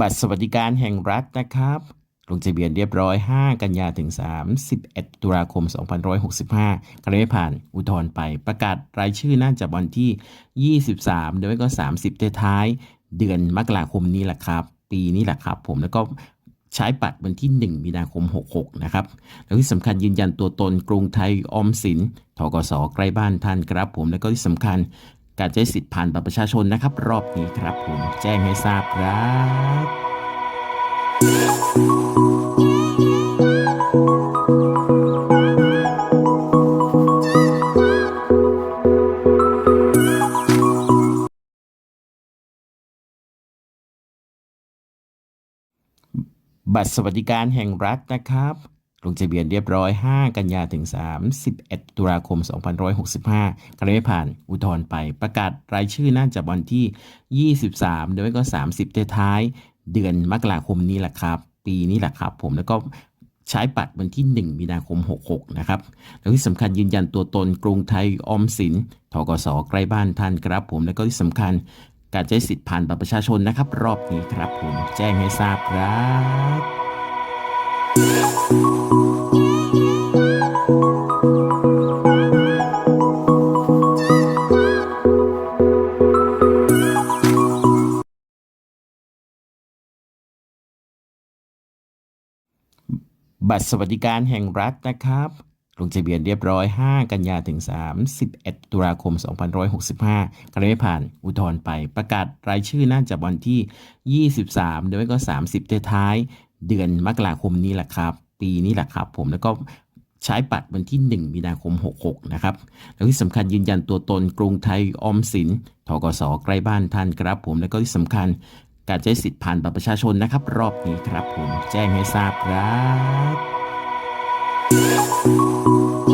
บัตรสวัสดิการแห่งรัฐนะครับ ลงทะเบียนเรียบร้อย 5 กันยาถึง 31 ตุลาคม 2565ใครไม่ผ่านอุทธรณ์ไป ประกาศรายชื่อน่าจะวันที่ 23 หรือไม่ก็ 30 ท้ายเดือนมกราคมนี้แหละครับ ปีนี้แหละครับผมแล้วก็ใช้บัตรวันที่ 1 มีนาคม 66 นะครับ แล้วที่สำคัญยืนยันตัวตนกรุงไทยออมสินทกสใกล้บ้านท่านครับผม แล้วก็ที่สำคัญ การใช้สิทธิ์ผ่านบัตรประชาชนนะครับ รอบนี้ครับผมแจ้งให้ทราบครับบัตรสวัสดิการแห่งรัฐนะครับ ลงทะเบียนเรียบร้อย 5 กันยาถึง 31 ตุลาคม 2565 ใครไม่ผ่านอุทธรณ์ไป ประกาศรายชื่อน่าจะวันที่ 23 หรือไม่ก็ 30 ท้ายเดือนมกราคมนี้แหละครับ ปีนี้แหละครับผมแล้วก็ใช้บัตรวันที่ 1 มีนาคม 66 นะครับ แล้วที่สำคัญยืนยันตัวตนกรุงไทยออมสินทกสใกล้บ้านท่านครับผม แล้วก็ที่สำคัญการใช้สิทธิ์ผ่านบัตรประชาชนนะครับ รอบนี้ครับผมแจ้งให้ทราบครับ บัตรสวัสดิการแห่งรัฐนะครับ ลงทะเบียนเรียบร้อย 5 กันยาถึง 31 ตุลาคม 2565 ใครไม่ผ่านอุทธรณ์ไป ประกาศรายชื่อน่าจะวันที่ 23หรือไม่ก็ 30ท้ายเดือนมกราคมนี้แหละครับ ปีนี้แหละครับผมแล้วก็ใช้บัตรวันที่ 1 มีนาคม 66 นะครับ แล้วที่สำคัญยืนยันตัวตนกรุงไทยออมสินทกสใกล้บ้านท่านครับผม แล้วก็ที่สำคัญ การใช้สิทธิ์ผ่านบัตรประชาชนนะครับ รอบนี้ครับผมแจ้งให้ทราบครับ